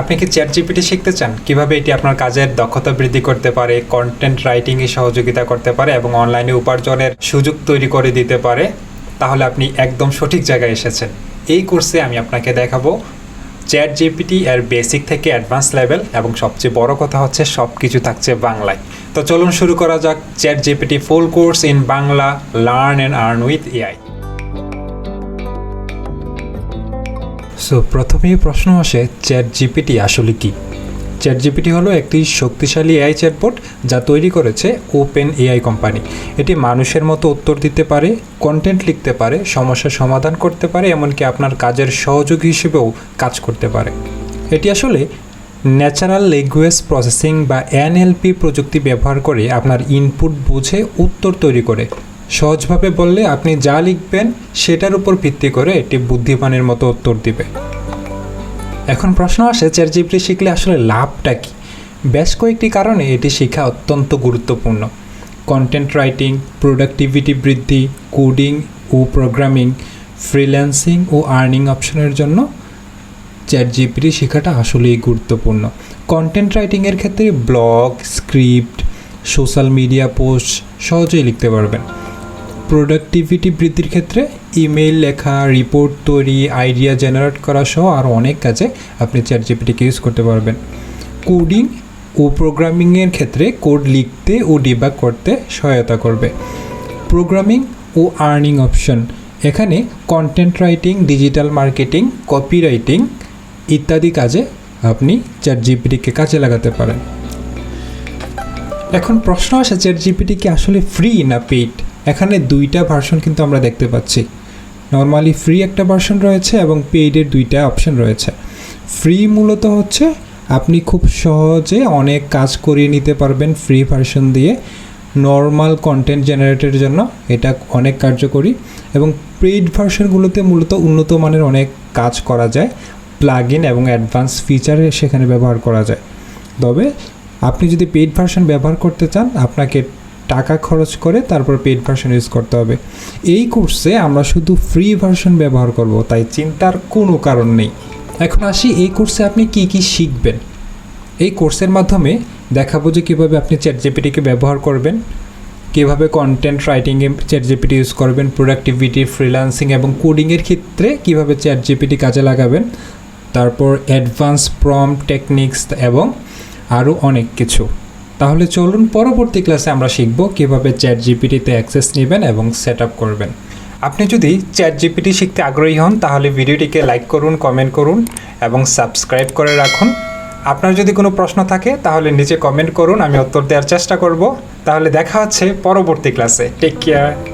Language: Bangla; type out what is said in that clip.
আপনি কি চ্যাট জিপিটি শিখতে চান? কীভাবে এটি আপনার কাজের দক্ষতা বৃদ্ধি করতে পারে কন্টেন্ট রাইটিংয়ে সহযোগিতা করতে পারে এবং অনলাইনে উপার্জনের সুযোগ তৈরি করে দিতে পারে? তাহলে আপনি একদম সঠিক জায়গায় এসেছেন। এই কোর্সে আমি আপনাকে দেখাবো চ্যাট জিপিটি এর বেসিক থেকে অ্যাডভান্স লেভেল এবং সবচেয়ে বড় কথা হচ্ছে সব কিছু থাকছে বাংলায়। তো চলুন শুরু করা যাক chat GPT full course in Bangla learn and earn with AI so প্রথমেই প্রশ্ন আসে চ্যাট জিপিটি আসলে কি? চ্যাট জিপিটি হলো একটি শক্তিশালী এআই চ্যাটবট যা তৈরি করেছে ওপেন এআই কোম্পানি এটি মানুষের মতো উত্তর দিতে পারে কন্টেন্ট লিখতে পারে সমস্যার সমাধান করতে পারে, এমনকি আপনার কাজের সহযোগী হিসেবেও কাজ করতে পারে। এটি আসলে ন্যাচারাল ল্যাঙ্গুয়েজ প্রসেসিং বা এনএলপি প্রযুক্তি ব্যবহার করে আপনার ইনপুট বুঝে উত্তর তৈরি করে। সহজভাবে বললে আপনি যা লিখবেন সেটার উপর ভিত্তি করে এটি বুদ্ধিমানের মতো উত্তর দিবে। এখন প্রশ্ন আসে চ্যাট জিপিটি শিখলে আসলে লাভটা কী? বেশ কয়েকটি কারণে এটি শেখা অত্যন্ত গুরুত্বপূর্ণ। কন্টেন্ট রাইটিং প্রোডাক্টিভিটি বৃদ্ধি কোডিং ও প্রোগ্রামিং ফ্রিল্যান্সিং ও আর্নিং অপশনের জন্য চ্যাট জিপিটি শেখাটা আসলেই গুরুত্বপূর্ণ। কন্টেন্ট রাইটিংয়ের ক্ষেত্রে blog script social media post সহজেই লিখতে পারবেন। প্রোডাক্টিভিটি বৃদ্ধির ক্ষেত্রে ইমেল লেখা রিপোর্ট তৈরি আইডিয়া জেনারেট করা সহ আরও অনেক কাজে আপনি চ্যাট জিপিটিকে ইউজ করতে পারবেন। কোডিং ও প্রোগ্রামিংয়ের ক্ষেত্রে কোড লিখতে ও ডিবাগ করতে সহায়তা করবে। প্রোগ্রামিং ও আর্নিং অপশন এখানে content writing digital marketing copy writing ইত্যাদি কাজে আপনি চ্যাট জিপিটিকে কাজে লাগাতে পারেন। এখন প্রশ্ন আসে চ্যাট জিপিটি কি আসলে ফ্রি না পেইড এখানে দুইটা ভার্সন কিন্তু আমরা দেখতে পাচ্ছি। নর্মালি ফ্রি একটা ভার্সন রয়েছে এবং পেইডের দুইটা অপশন রয়েছে। ফ্রি মূলত হচ্ছে আপনি খুব সহজে অনেক কাজ করিয়ে নিতে পারবেন ফ্রি ভার্সন দিয়ে। নর্মাল কন্টেন্ট জেনারেটের জন্য এটা অনেক কার্যকরী এবং পেইড ভার্সনগুলোতে মূলত উন্নত মানের অনেক কাজ করা যায়। প্লাগ ইন এবং অ্যাডভান্স ফিচারে সেখানে ব্যবহার করা যায়। তবে আপনি যদি পেইড ভার্সন ব্যবহার করতে চান, আপনাকে টাকা খরচ করে তারপর পেইড ভার্সন ইউজ করতে হবে। এই কোর্সে আমরা শুধু ফ্রি ভার্সন ব্যবহার করব, তাই চিন্তার কোনো কারণ নেই। এখন আসি, এই কোর্সে আপনি কি কি শিখবেন? এই কোর্সের মাধ্যমে দেখাবো যে কীভাবে আপনি চ্যাট জিপিটিকে ব্যবহার করবেন, কীভাবে কন্টেন্ট রাইটিংয়ে চ্যাট জিপিটি ইউজ করবেন প্রোডাক্টিভিটি ফ্রিল্যান্সিং এবং কোডিংয়ের ক্ষেত্রে কীভাবে চ্যাট জিপিটি কাজে লাগাবেন, তারপর অ্যাডভান্স প্রম টেকনিক্স এবং আরও অনেক কিছু। তাহলে চলুন পরবর্তী ক্লাসে আমরা শিখব কীভাবে চ্যাট জিপিটিতে অ্যাক্সেস নেবেন এবং সেট করবেন। আপনি যদি চ্যাট জিপিটি শিখতে আগ্রহী হন, তাহলে ভিডিওটিকে লাইক করুন, কমেন্ট করুন এবং সাবস্ক্রাইব করে রাখুন। আপনার যদি কোনো প্রশ্ন থাকে, তাহলে নিচে কমেন্ট করুন, আমি উত্তর দেওয়ার চেষ্টা করব। তাহলে দেখা হচ্ছে পরবর্তী ক্লাসে। Take care.